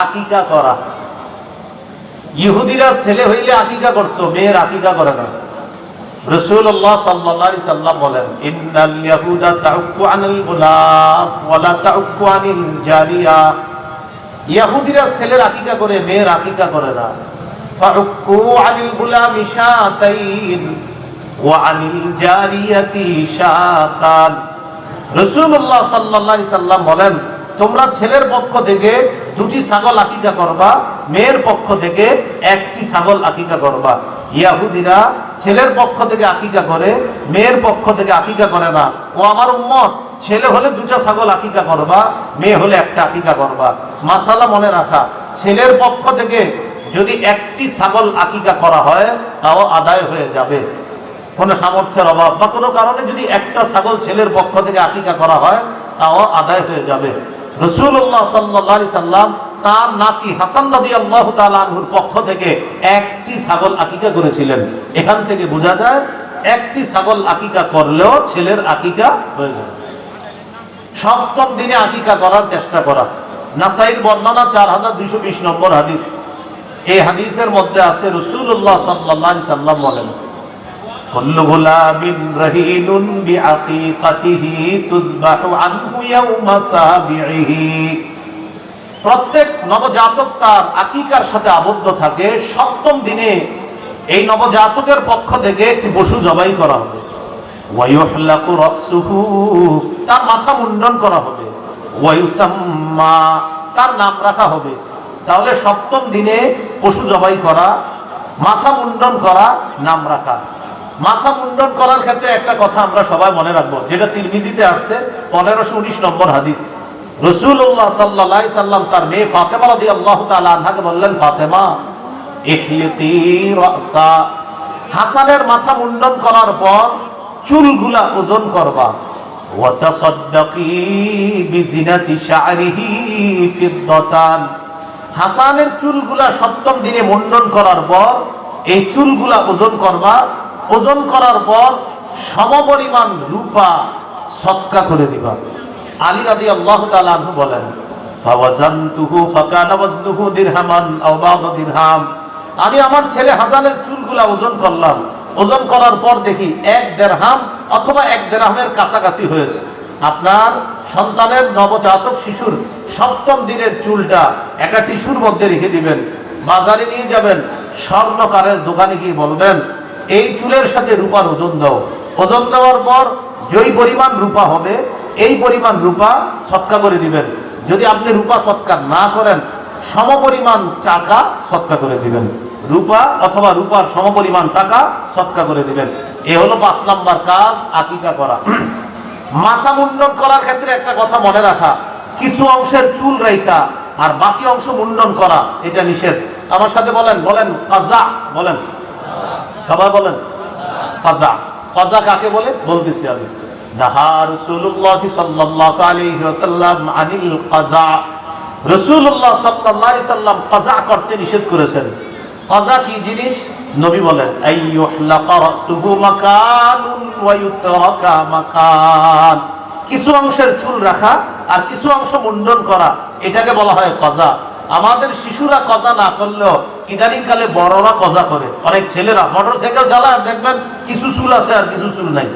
আকিকা করা। ইহুদিরা ছেলে হইলে আকিকা করতো, মেয়ের আকিকা করে না। রসুল্লাহ বলেন বলেন, তোমরা ছেলের পক্ষ থেকে দুটি ছাগল আকিকা করবা, মেয়ের পক্ষ থেকে একটি ছাগল আকিকা করবা। ইয়াহুদিরা ছেলের পক্ষ থেকে আকিকা করে, মেয়ের পক্ষ থেকে আকিকা করে না। ও আমার উম্মত, ছেলে হলে দুটো ছাগল আকিকা করবা, মেয়ে হলে একটা আকিকা করবা। মাসালা মনে রাখা, ছেলের পক্ষ থেকে যদি একটি ছাগল আকিকা করা হয়, তাও আদায় হয়ে যাবে। কোনো সামর্থ্যের অভাব বা কোনো কারণে যদি একটা ছাগল ছেলের পক্ষ থেকে আকিকা করা হয়, তাও আদায় হয়ে যাবে। রসুল্লাহ সাল্লি সাল্লাম তার নাতি হাসান নদী আল্লাহ তালুর পক্ষ থেকে একটি ছাগল আকিকা করেছিলেন। এখান থেকে বোঝা যায় একটি ছাগল আকিকা করলেও ছেলের আকিকা হয়ে যায়। সপ্তম দিনে আকিকা করার চেষ্টা করা। নাসাইর বর্ণনা চার হাজার দুইশো বিশ নম্বর হাদিস। এই হাদিসের মধ্যে আছে রসুল্লাহ সাল্লাহ সাল্লাম বলেন كل غلام رهين بعقيقته تذبح عنه يوم سابعه প্রত্যেক নবজাতক তার আকিকার সাথে আবদ্ধ থাকে সপ্তম দিনে এই নবজাতকের পক্ষ থেকে একটি পশু জবাই করা হবে ওয়ায়ুহলাকু রাসুহু তার মাথা মুন্ডন করা হবে ওয়ায়ুসাম্মা তার নাম রাখা হবে তাহলে সপ্তম দিনে পশু জবাই করা মাথা মুন্ডন করা নাম রাখা মাথা মুন্ডন করার ক্ষেত্রে একটা কথা আমরা সবাই মনে রাখব, যেটা তিরমিজিতে আসছে, পনেরোশো উনিশ নম্বর হাদিস। রসুল্লাহ সাল্লাহ সাল্লাম তার মেয়ে ফাতেমা রাদি আল্লাহ বললেন, ফাতেমা হাসানের মাথা মুন্ডন করার পর চুলগুলা ওজন করবা। হাসানের চুলগুলা সপ্তম দিনে মুন্ডন করার পর এই চুলগুলা ওজন করবা ওজন করার পর সমপরিমাণ রূপা সৎকা করে দিবা। আলী রাদি আল্লাহ তালু বলেন আমি আমার ছেলে হাজানের চুলগুলা ওজন করলাম। ওজন করার পর দেখি এক দেড়হাম অথবা এক দেড়হামের কাছাকাছি হয়েছে। আপনার সন্তানের নবজাতক শিশুর সপ্তম দিনের চুলটা একটা টিস্যুর মধ্যে রেখে দিবেন। বাজারে নিয়ে যাবেন। স্বর্ণকারের দোকানে গিয়ে বলবেন এই চুলের সাথে রূপার ওজন দাও। ওজন দেওয়ার পর যেই পরিমাণ রূপা হবে, এই পরিমাণ রূপা সৎকা করে দিবেন। যদি আপনি রূপা সৎকার না করেন, সমপরিমাণ টাকা সৎকা করে দিবেন। রূপা অথবা রূপার সমপরিমাণ টাকা সৎকা করে দিবেন। এ হলো পাঁচ নাম্বার কাজ, আকিকা করা। মাথা মুন্ডন করার ক্ষেত্রে একটা কথা মনে রাখা। কিছু অংশের চুল রেখা আর বাকি অংশ মুন্ডন করা, এটা নিষেধ। আমার সাথে বলেন বলেন, কাজা, বলেন। সবাই বলেন? কাকে বলে? বলতেছি আমি। করতে নিষেধ করেছেন। কাজা কি জিনিস? নবী বলেন কিছু অংশের চুল রাখা আর কিছু অংশ মুন্ডন করা, এটাকে বলা হয় কজা আমাদের শিশুরা কজা না করলেও ইদানিং কালে বড়রা কজা করে। অনেক ছেলেরা মোটর সাইকেল চালায়, দেখবেন কিছু চুল আছে আর কিছু চুল নাই।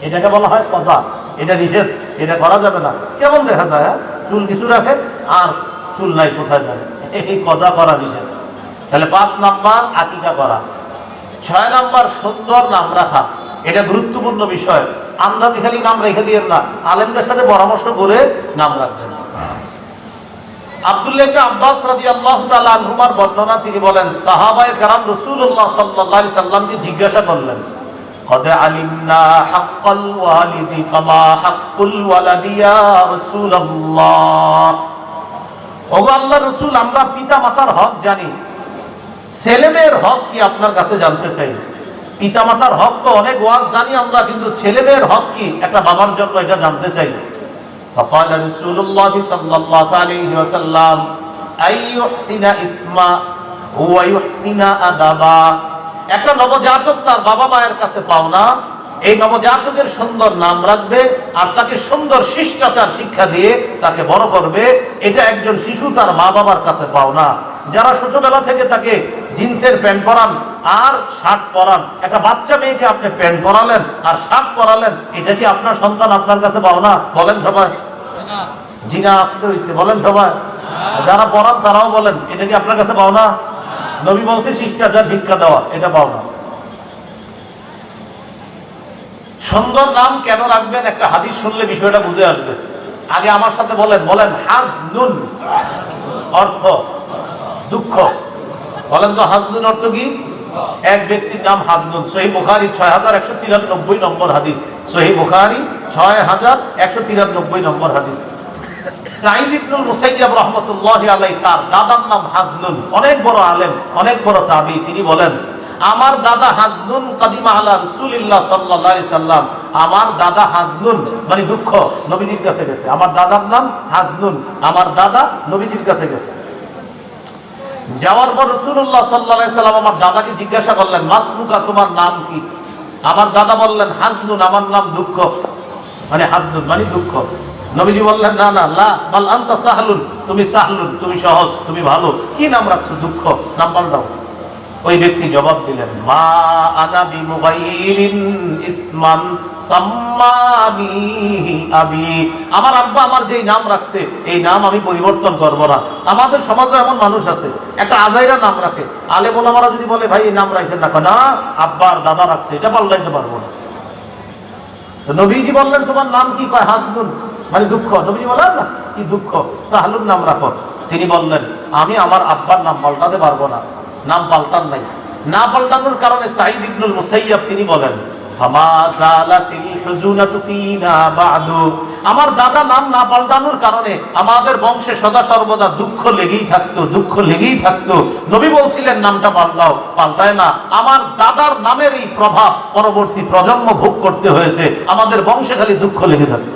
এটাকে বলা হয় কজা এটা নিষেধ, এটা করা যাবে না। কেমন দেখা যায় হ্যাঁ? চুল কিছু রাখে আর চুল নাই, কোথায় যায়? এই কজা করা নিষেধ। তাহলে পাঁচ নাম্বার আকিকা করা। ছয় নাম্বার সুন্দর নাম রাখা। এটা গুরুত্বপূর্ণ বিষয়। আন্দাজি খালি নাম রেখে দিয়ে না। আলেমদের সাথে পরামর্শ করে নাম রাখবেন। আব্দুল্লাহ ইবনে আব্বাস রাদিয়াল্লাহু তাআলা আনহুমার বর্ণনা তিনি বলেন সাহাবায়ে কেরাম রাসূলুল্লাহ সাল্লাল্লাহু আলাইহি সাল্লামকে জিজ্ঞাসা করলেন قد علمنا حق الوالد فما حق الولد يا رسول الله ওগো আল্লাহ রসুল আমরা পিতা মাতার হক জানি ছেলে মেয়ের হক কি আপনার কাছে জানতে চাই পিতা মাতার হক তো অনেক ওয়াজ জানি আমরা কিন্তু ছেলে মেয়ের হক কি একটা বাবার জন্য এটা জানতে চাই فقال رسول الله صلى الله عليه وسلم أن يحسن اسما ويحسن أدبا একটা নবজাতক তার বাবা মায়ের কাছে পাওনা এই নবজাতকের সুন্দর নাম রাখবে আর তাকে সুন্দর শিষ্টাচার শিক্ষা দিয়ে তাকে বড় করবে এটা একজন শিশু তার মা বাবার কাছে পাও না যারা ছোটবেলা থেকে তাকে জিন্সের প্যান্ট পরান আর শার্ট পরান। একটা বাচ্চা মেয়েকে আপনি প্যান্ট পরালেন আর শার্ট পরালেন এটা কি আপনার সন্তান আপনার কাছে পাও না বলেন সবাই। জিনা আসতে হয়েছে বলেন সবাই। যারা পড়ান তারাও বলেন এটা কি আপনার কাছে পাও না নবী বলছে শিষ্টাচার শিক্ষা দেওয়া এটা পাও না সুন্দর নাম কেন রাখবেন? একটা হাদিস শুনলে বিষয়টা বুঝে আসবে। আগে আমার সাথে বলেন বলেন হাজনুন অর্থ দুঃখ। বলেন তো হাজনুন অর্থ কি? এক ব্যক্তির নাম হাজনুন সহি বুখারি ছয় হাজার একশো তিরানব্বই নম্বর হাদিস। সহি বুখারি ছয় হাজার একশো তিরানব্বই নম্বর হাদিস। সাঈদ ইবনুল মুসাইয়াব রহমতুল্লাহ আলাই তার দাদার নাম হাজনুন অনেক বড় আলেম, অনেক বড় তাবি। তিনি বলেন, আমার দাদা হাজনুন কাদিমা আলা রাসূলুল্লাহ সাল্লাল্লাহু সাল্লাম। আমার দাদা হাজনুন মানে দুঃখ, নবীজির কাছে গেছে। আমার দাদার নাম হাজনুন আমার দাদা নবীজির কাছে গেছে। যাওয়ার পর রসুল্লাহ সাল্লাহাম আমার দাদাকে জিজ্ঞাসা করলেন মাসমুকা তোমার নাম কি? আমার দাদা বললেন, হাসনুন, আমার নাম দুঃখ। মানে হাসনুন মানে দুঃখ। নবীজি বললেন, না না, লা, বাল আন্তা সাহলুন, তুমি সাহলুন, তুমি সহজ, তুমি ভালো, কি নাম রাখছো দুঃখ? নাম পাল্টাও ওই ব্যক্তি জবাব দিলেন, মা আনা বিমুগাইরিন ইসমান সাম্মানিহি আবি। আমার আব্বা আমার যেই নাম রাখছে, এই নাম আমি পরিবর্তন করব না। আমাদের সমাজে এমন মানুষ আছে, একটা আজাইরা নাম রাখে। আলে বলামারা যদি বলে, ভাই, এই নাম রাখছেন না না আব্বা আর দাদা রাখছে, এটা পাল্টাইতে পারব না। নবীজি বললেন, তোমার নাম কি? কয়, হাসনুন। মানে দুঃখ। নবীজি বললেন না কি দুঃখ? সাহলুন নাম রাখো। তিনি বললেন, আমি আমার আব্বার নাম পাল্টাতে পারব না। নাম পাল্টান নাই। না পাল্টানোর কারণে সাইদ ইবনুল মুসাইয়াব তিনি বলেন আমার দাদা নাম না পাল্টানোর কারণে আমাদের বংশে সদা সর্বদা দুঃখ লেগেই থাকতো, দুঃখ লেগেই থাকতো। নবী বলছিলেন, নামটা পাল্টাও। পাল্টায় না। আমার দাদার নামের এই প্রভাব পরবর্তী প্রজন্ম ভোগ করতে হয়েছে। আমাদের বংশে খালি দুঃখ লেগে থাকতো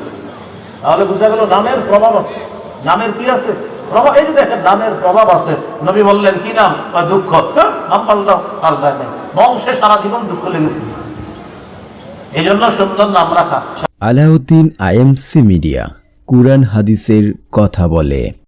তাহলে বুঝা গেল, নামের প্রভাব আছে। নামের কি আছে? প্রভাব, এই যে দেখেন নামের প্রভাব আছে। নবী বললেন, কি নাম? বা, দুঃখ। আল্লাহ পাল্টায় নেই। বংশে সারা জীবন দুঃখ লেগেছিল এই জন্য সুন্দর নাম রাখা। আলাউদ্দিন আইএমসি মিডিয়া, কুরআন হাদিসের কথা বলে।